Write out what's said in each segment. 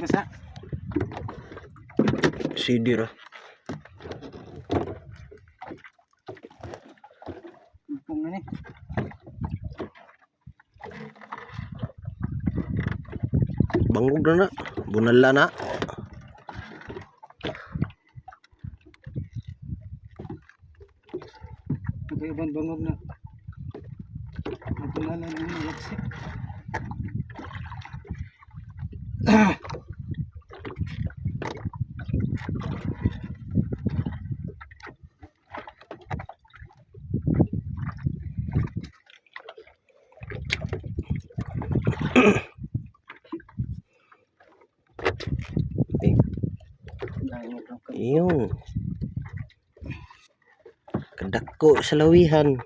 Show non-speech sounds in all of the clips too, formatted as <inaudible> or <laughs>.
Basa. CD ra. Ano eh. Bangog na na. Bunala na. Ito ibang bangog na. Natulala na yung laksi. Eh, <clears throat> Yung. Kadako sa lawihan.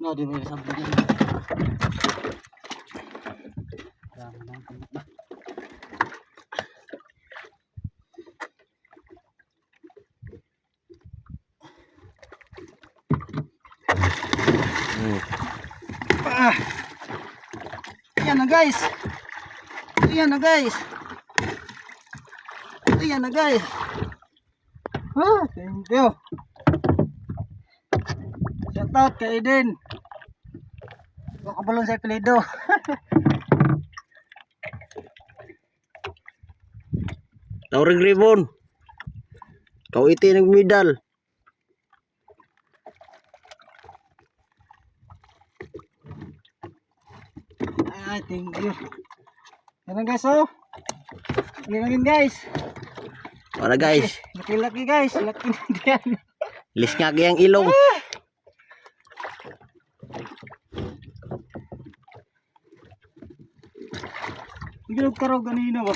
No, di ba yung sabi niya? Ng Hmm. Ah! Ayan na guys! Ayan na guys! Ayan na guys! Ah, thank you! Shout out kay Eden! Makabalon sa apelido. Tawag ribbon. Kau iti nagmidal. Ay, thank you. Ayan guys, oh. Na yun guys. Para guys. Laki-laki guys. Laki na diyan. Lis nga kayang ilong. Gilog ka raw ganina ba?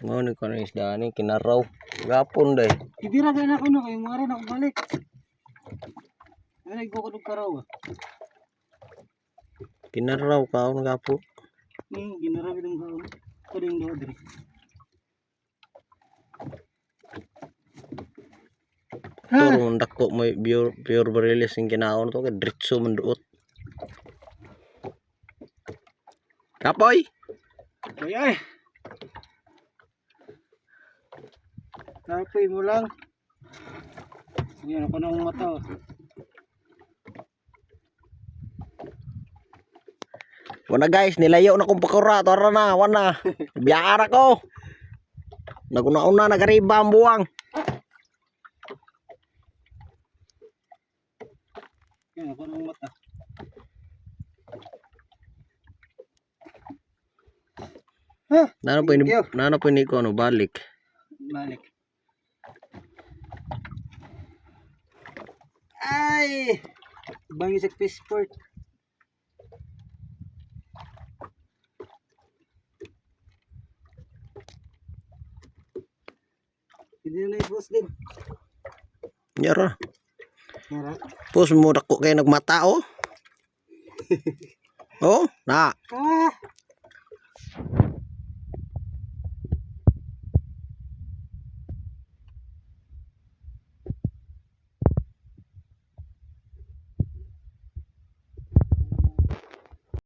Ngo ni kono isda ni kinaraw. Gapon day. Ibira ka na ko no kayo mga rin ako balik. Ay, nagbukod ka raw ba? Kinaraw ka ako gapo. Hmm, ginarabi ng kaon. Kuling do diri. Ha? Puro dako mo pure pure barilis sing kinaon to diretso menduot. Kapoy. Ay ay. Tapoy mo lang. Yan ako na ang mata. Wana guys, nilayo na kong pakura. Tara na, wana. <laughs> Biyara ko. Naguna-una, nagariba ang buwang. Yan ako na ang mata. Ha? Nano po ini, nano po ini ko, ano, balik. Balik. Ay! Bangi sa passport. Hindi na i-post din. Yara. Yara. Pus mo dako kay nagmata oh. <laughs> oh, na. Ah!